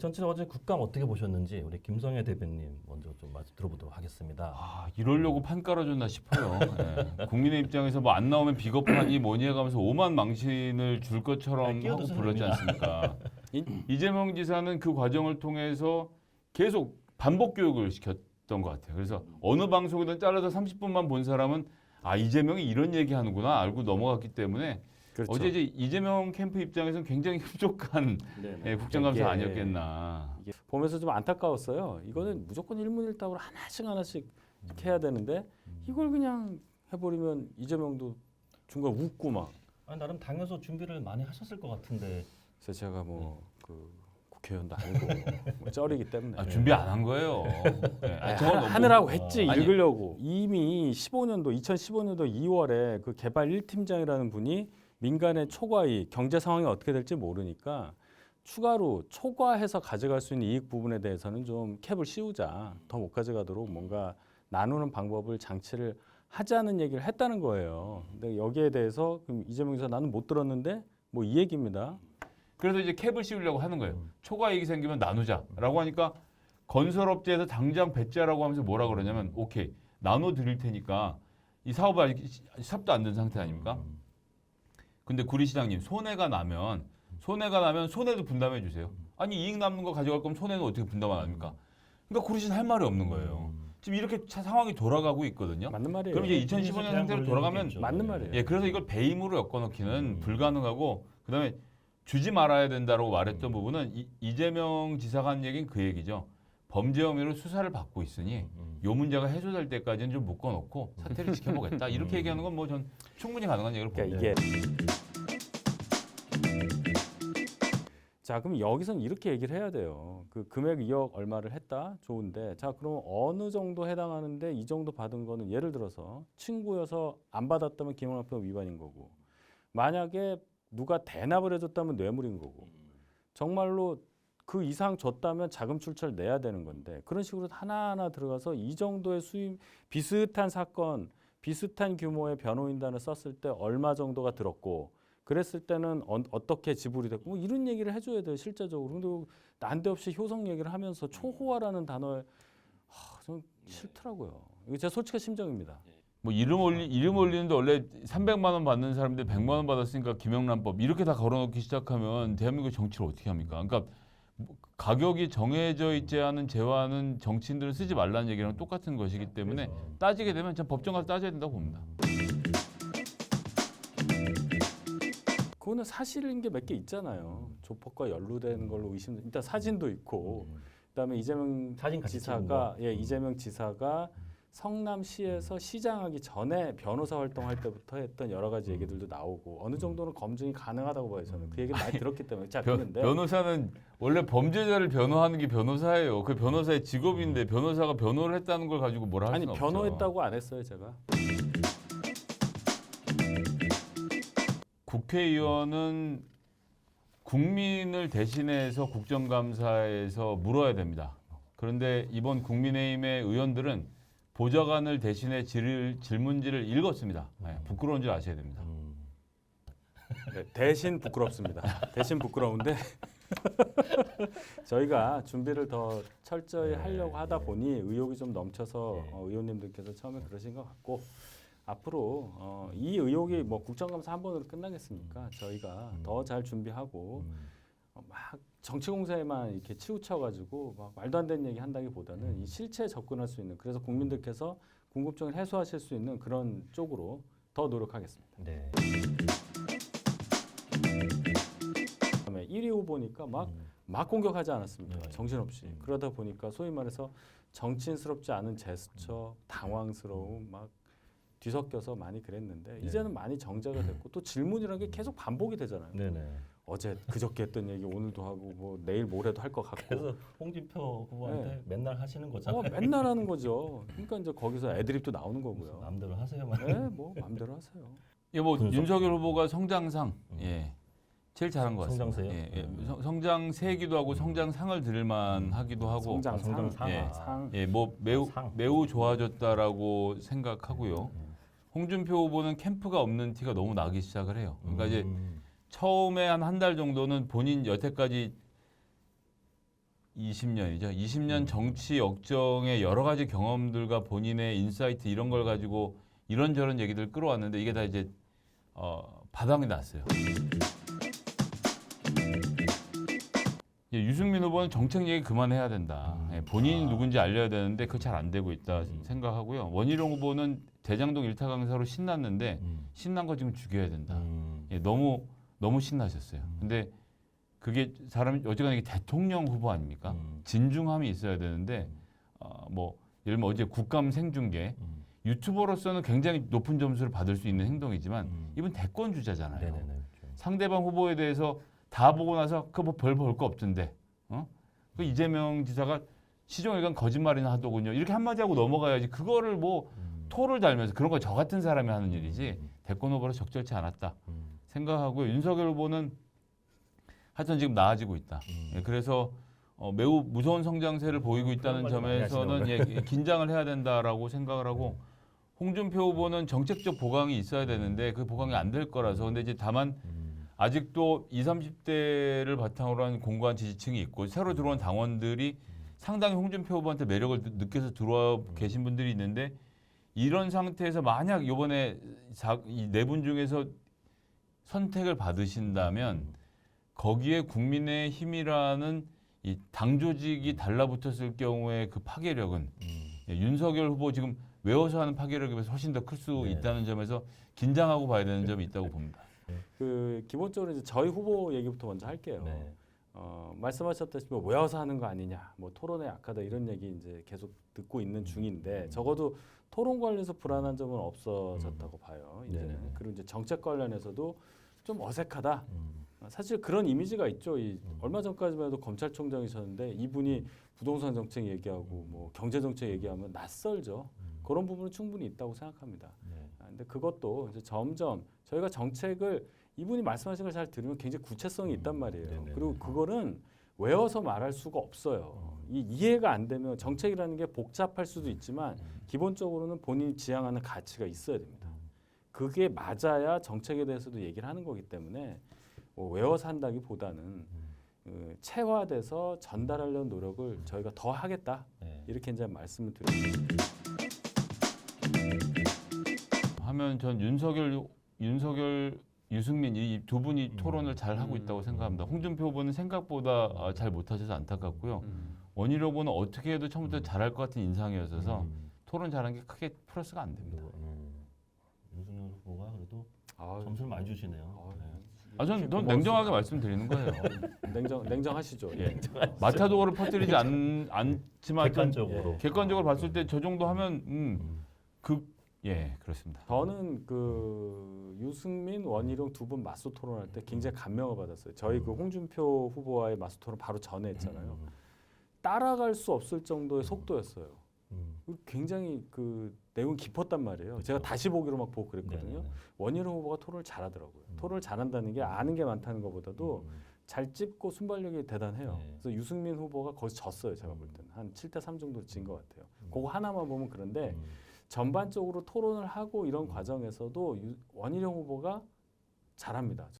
전체적으로 어제 국감 어떻게 보셨는지 우리 김성애 대변님 먼저 좀 말씀 들어보도록 하겠습니다. 아, 이러려고 판 깔아줬나 싶어요. 예. 국민의 입장에서 뭐 안 나오면 비겁하니 뭐니 해가면서 오만 망신을 줄 아, 것처럼 하고 끼어드시는 불렀지. 않습니까? 이- 이재명 지사는 그 과정을 통해서 계속 반복 교육을 시켰던 것 같아요. 그래서 어느 방송이든 잘라서 30분만 본 사람은 아 이재명이 이런 얘기 하는구나 알고 넘어갔기 때문에 그렇죠. 어제 이제 이재명 캠프 입장에서는 굉장히 흡족한 예, 국정감사 이게- 아니었겠나. 이게 보면서 좀 안타까웠어요. 이거는 무조건 일문일답으로 하나씩 하나씩 이렇게 해야 되는데 이걸 그냥 해버리면 이재명도 중간 웃고 막. 아니, 나름 당에서 준비를 많이 하셨을 것 같은데 그래서 제가 뭐 그 국회의원도 아니고 뭐 쩔이기 때문에 아, 준비 안 한 거예요. 예, 아니, 아니, 저건 하- 너무- 하느라고 했지 아니, 읽으려고 이미 15년도 2015년도 2월에 그 개발 1팀장이라는 분이 민간의 초과이익 경제 상황이 어떻게 될지 모르니까 추가로 초과해서 가져갈 수 있는 이익 부분에 대해서는 좀 캡을 씌우자 더 못 가져가도록 뭔가 나누는 방법을 장치를 하자는 얘기를 했다는 거예요. 근데 여기에 대해서 그럼 이재명 기사 나는 못 들었는데 뭐 이 얘기입니다. 그래서 이제 캡을 씌우려고 하는 거예요. 음. 초과 이익이 생기면 나누자라고 하니까 건설업체에서 당장 뱉자라고 하면서 뭐라 그러냐면 오케이 나눠 드릴 테니까 이 사업이 아직 시- 삽도 안 된 상태 아닙니까? 음. 근데 구리 시장님 손해가 나면 손해가 나면 손해도 분담해 주세요. 아니 이익 남는 거 가져갈 거면 손해는 어떻게 분담 안 합니까? 그러니까 구리 시장 할 말이 없는 거예요. 음. 지금 이렇게 차- 상황이 돌아가고 있거든요. 맞는 말이에요. 그럼 이제 그래서 2015년 대안 상태로 돌아가면. 맞는 말이에요. 예, 그래서 이걸 배임으로 엮어놓기는 음. 불가능하고 그다음에 주지 말아야 된다고 말했던 음. 부분은 이, 이재명 지사가 한 얘기는 그 얘기죠. 범죄 혐의로 수사를 받고 있으니 음. 요 문제가 해소될 때까지는 좀 묶어놓고 사태를 지켜보겠다 이렇게 음. 얘기하는 건 뭐 전 충분히 가능한 얘기를 그러니까 봅니다. 이게 자 그럼 여기서는 이렇게 얘기를 해야 돼요. 그 금액 2억 얼마를 했다 좋은데 자 그럼 어느 정도 해당하는데 이 정도 받은 거는 예를 들어서 친구여서 안 받았다면 기명합법 위반인 거고 만약에 누가 대납을 해줬다면 뇌물인 거고 정말로 그 이상 줬다면 자금 출처를 내야 되는 건데 그런 식으로 하나하나 들어가서 이 정도의 수입 비슷한 사건 비슷한 규모의 변호인단을 썼을 때 얼마 정도가 들었고 그랬을 때는 어, 어떻게 지불이 됐고 뭐 이런 얘기를 해줘야 돼요 실제적으로. 근데 난데없이 효성 얘기를 하면서 초호화라는 단어에 하, 좀 싫더라고요. 이거 제 솔직한 심정입니다. 뭐 이름 올리 이름 올리는데 원래 300만 원 받는 사람들 100만 원 받았으니까 김영란법 이렇게 다 걸어놓기 시작하면 대한민국 정치를 어떻게 합니까? 그러니까 뭐 가격이 정해져 있지 않은 재화는 정치인들은 쓰지 말라는 얘기랑 똑같은 것이기 때문에 그래서. 따지게 되면 전 법정 가서 따져야 된다고 봅니다. 그거는 사실인 게 몇 개 있잖아요 조폭과 연루되는 걸로 의심 일단 사진도 있고 음. 그다음에 이재명 사진 같이 찍은 지사가 거. 예 음. 이재명 지사가 성남시에서 시장하기 전에 변호사 활동할 때부터 했던 여러 가지 얘기들도 나오고 어느 정도는 검증이 가능하다고 봐요 저는 그 얘기를 많이 들었기 때문에 자 변, 그런데 변호사는 원래 범죄자를 변호하는 게 변호사예요. 그 변호사의 직업인데 변호사가 변호를 했다는 걸 가지고 뭐라 할 아니 수는 없죠. 변호했다고 안 했어요 제가 국회의원은 국민을 대신해서 국정감사에서 물어야 됩니다. 그런데 이번 국민의힘의 의원들은 보좌관을 대신해 질, 질문지를 읽었습니다. 네, 부끄러운 줄 아셔야 됩니다. 음. 네, 대신 부끄럽습니다 대신 부끄러운데 저희가 준비를 더 철저히 네, 하려고 하다 네. 보니 의욕이 좀 넘쳐서 네. 어, 의원님들께서 처음에 그러신 것 같고 앞으로 어, 이 의혹이 뭐 국정감사 한 번으로 끝나겠습니까? 저희가 음. 더잘 준비하고 음. 어, 막 정치 공세에만 이렇게 치우쳐가지고 막 말도 안 되는 얘기 한다기보다는 음. 이 실체에 접근할 수 있는 그래서 국민들께서 궁금증을 해소하실 수 있는 그런 쪽으로 더 노력하겠습니다. 네. 그다음에 1위 후보니까 막 음. 막 공격하지 않았습니까? 네. 정신없이. 음. 그러다 보니까 소위 말해서 정치인스럽지 않은 제스처, 당황스러움 막 뒤섞여서 많이 그랬는데 네. 이제는 많이 정제가 됐고 또 질문이라는 게 계속 반복이 되잖아요. 네네. 어제 그저께 했던 얘기 오늘도 하고 뭐 내일 모레도 할 것 같고 그래서 홍준표 후보한테 네. 맨날 하시는 어, 거잖아요. 맨날 하는 거죠. 그러니까 이제 거기서 애드립도 나오는 거고요. 마음대로 하세요만. 네, 뭐 마음대로 하세요. 예, 뭐 분석. 윤석열 후보가 성장상 음. 예. 제일 잘한 것 같습니다. 성장세요? 예, 예. 음. 성- 성장세기도 하고 성장상을 드릴만 하기도 하고 성장 상, 성장 상. 예. 상. 예, 뭐 매우 상. 매우 좋아졌다라고 생각하고요. 음. 홍준표 후보는 캠프가 없는 티가 너무 나기 시작을 해요. 그러니까 이제 음. 처음에 한 한 달 정도는 본인 여태까지 20년이죠. 20년 정치 역정의 여러 가지 경험들과 본인의 인사이트 이런 걸 가지고 이런저런 얘기들 끌어왔는데 이게 다 이제 어, 바닥이 났어요. 유승민 후보는 정책 얘기 그만해야 된다. 음. 예, 본인이 아. 누군지 알려야 되는데 그거 잘 안 되고 있다 음. 생각하고요. 원희룡 후보는 대장동 일타 강사로 신났는데 음. 신난 거 지금 죽여야 된다. 음. 예, 너무 너무 신나셨어요. 음. 근데 그게 사람이 어쨌거나 이게 대통령 후보 아닙니까? 음. 진중함이 있어야 되는데 어, 뭐 예를 들면 어제 국감 생중계 음. 유튜버로서는 굉장히 높은 점수를 받을 수 있는 행동이지만 음. 이분 대권 주자잖아요. 네네네. 그렇죠. 상대방 후보에 대해서 다 보고 나서 그 뭐 별 볼 거 없던데. 어? 그 이재명 지사가 시종일관 거짓말이나 하더군요. 이렇게 한마디 하고 넘어가야지. 그거를 뭐 음. 토를 달면서 그런 거 저 같은 사람이 하는 일이지 음. 대권 후보로 적절치 않았다 음. 생각하고요. 윤석열 후보는 하여튼 지금 나아지고 있다. 음. 예, 그래서 어, 매우 무서운 성장세를 보이고 있다는 점에서는 예, 긴장을 해야 된다라고 생각을 하고 홍준표 후보는 정책적 보강이 있어야 되는데 그 보강이 안 될 거라서 근데 이제 다만 음. 아직도 20, 30대를 바탕으로 한 공고한 지지층이 있고 새로 들어온 당원들이 상당히 홍준표 후보한테 매력을 느- 느껴서 들어와 계신 분들이 있는데 이런 상태에서 만약 이번에 네 분 중에서 선택을 받으신다면 거기에 국민의 힘이라는 이 당 조직이 달라붙었을 경우에 그 파괴력은 음. 예, 윤석열 후보 지금 외워서 하는 파괴력에 비해서 훨씬 더 클수 네. 있다는 점에서 긴장하고 봐야 되는 점이 있다고 봅니다. 그 기본적으로 이제 저희 후보 얘기부터 먼저 할게요. 네. 어, 말씀하셨다시피 뭐 외워서 하는 거 아니냐, 뭐 토론에 약하다 이런 얘기 이제 계속 듣고 있는 중인데 음. 적어도 토론 관련해서 불안한 점은 없어졌다고 봐요. 이제는 네네네. 그리고 이제 정책 관련해서도 좀 어색하다. 음. 사실 그런 이미지가 있죠. 이 음. 얼마 전까지만 해도 검찰총장이셨는데 이분이 부동산 정책 얘기하고 뭐 경제 정책 얘기하면 낯설죠. 음. 그런 부분은 충분히 있다고 생각합니다. 네. 아, 근데 그것도 이제 점점 저희가 정책을 이분이 말씀하신 걸 잘 들으면 굉장히 구체성이 있단 음, 말이에요. 네네네. 그리고 그거는 외워서 말할 수가 없어요. 이 이해가 안 되면 정책이라는 게 복잡할 수도 있지만 음. 기본적으로는 본인이 지향하는 가치가 있어야 됩니다. 그게 맞아야 정책에 대해서도 얘기를 하는 거기 때문에 뭐 외워서 한다기보다는 음. 그 체화돼서 전달하려는 노력을 저희가 더 하겠다 네. 이렇게 이제 말씀을 드립니다. 하면 전 윤석열 윤석열 유승민 이 두 분이 음. 토론을 잘 하고 음. 있다고 생각합니다. 홍준표 후보는 생각보다 아, 잘 못하셔서 안타깝고요. 음. 원희룡 후보는 어떻게 해도 처음부터 음. 잘할 것 같은 인상이었어서 음. 토론 잘한 게 크게 플러스가 안 됩니다. 음. 윤석열 후보가 그래도 아유, 점수를 많이 주시네요. 아유, 네. 아, 전, 이렇게 전 고마울 냉정하게. 말씀드리는 거예요. 냉정 냉정하시죠. 예. 마타도어를 퍼뜨리지 않, 않지만 좀 객관적으로. 예. 객관적으로 봤을 때 저 정도 하면 음, 음. 그, 예 그렇습니다. 저는 그 유승민 원희룡 두 분 맞서 토론할 때 굉장히 감명을 받았어요. 저희 그 홍준표 후보와의 맞서 토론 바로 전에 했잖아요. 음. 따라갈 수 없을 정도의 속도였어요. 음. 굉장히 그 내용 깊었단 말이에요. 그렇죠. 제가 다시 보기로 막 보고 그랬거든요. 네네네. 원희룡 후보가 토론을 잘하더라고요. 음. 토론을 잘한다는 게 아는 게 많다는 것보다도 음. 잘 찝고 순발력이 대단해요. 네. 그래서 유승민 후보가 거기서 졌어요. 제가 볼 음. 때는 한 7대 3 정도 진 것 같아요. 음. 그거 하나만 보면 그런데 음. 전반적으로 토론을 하고 이런 과정에서도 유, 원희룡 후보가 잘합니다.